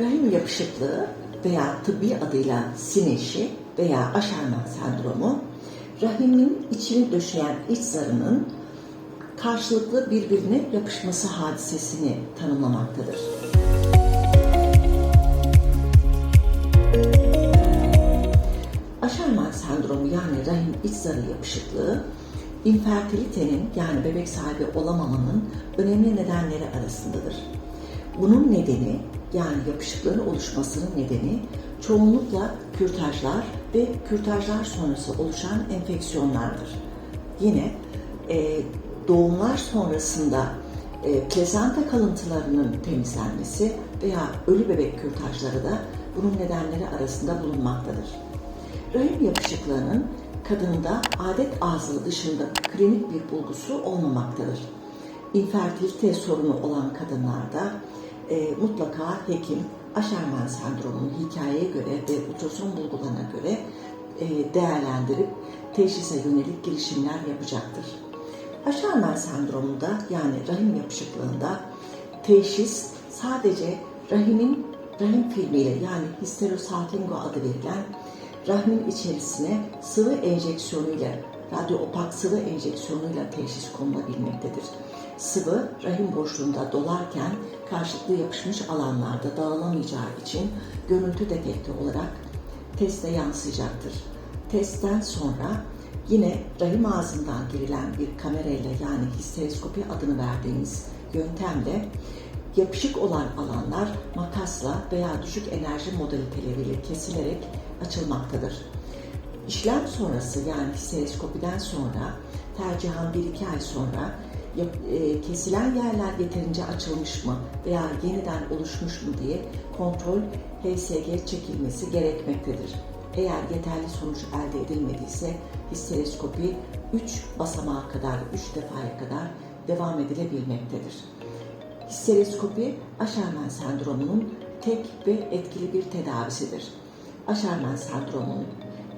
Rahim yapışıklığı veya tıbbi adıyla sineşi veya aşermen sendromu, rahimin içini döşeyen iç zarının karşılıklı birbirine yapışması hadisesini tanımlamaktadır. Aşerman sendromu yani rahim iç zarı yapışıklığı, infertilitenin yani bebek sahibi olamamanın önemli nedenleri arasındadır. Bunun nedeni yani yapışıklığın oluşmasının nedeni çoğunlukla kürtajlar ve kürtajlar sonrası oluşan enfeksiyonlardır. Yine e, doğumlar sonrasında e, plezanta kalıntılarının temizlenmesi veya ölü bebek kürtajları da bunun nedenleri arasında bulunmaktadır. Rahim yapışıklığının kadında adet ağzı dışında klinik bir bulgusu olmamaktadır. İnfertilite sorunu olan kadınlarda e, mutlaka hekim Aşerman sendromunun hikayeye göre ve ultrason bulgularına göre e, değerlendirip teşhise yönelik girişimler yapacaktır. Aşerman sendromunda yani rahim yapışıklığında teşhis sadece rahimin rahim filmiyle yani histerosalpingo adı verilen rahmin içerisine sıvı enjeksiyonuyla, radyoopak sıvı enjeksiyonuyla teşhis konulabilmektedir. Sıvı rahim boşluğunda dolarken karşılıklı yapışmış alanlarda dağılamayacağı için görüntü defekti olarak teste yansıyacaktır. Testten sonra yine rahim ağzından girilen bir kamerayla yani histeroskopi adını verdiğimiz yöntemle yapışık olan alanlar makasla veya düşük enerji modaliteleriyle kesilerek açılmaktadır. İşlem sonrası yani histeroskopiden sonra tercihan 1-2 ay sonra e, kesilen yerler yeterince açılmış mı veya yeniden oluşmuş mu diye kontrol HSG çekilmesi gerekmektedir. Eğer yeterli sonuç elde edilmediyse histeroskopi 3 basamağa kadar, 3 defaya kadar devam edilebilmektedir. Histeroskopi Aşermen sendromunun tek ve etkili bir tedavisidir. Aşermen sendromunun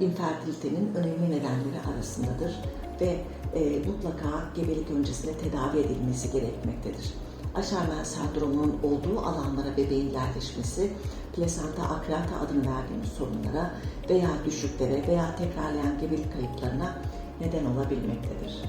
infertilitenin önemli nedenleri arasındadır ve e, mutlaka gebelik öncesinde tedavi edilmesi gerekmektedir. Aşermen sendromunun olduğu alanlara bebeğin yerleşmesi, plasenta akrata adını verdiğimiz sorunlara veya düşüklere veya tekrarlayan gebelik kayıplarına neden olabilmektedir.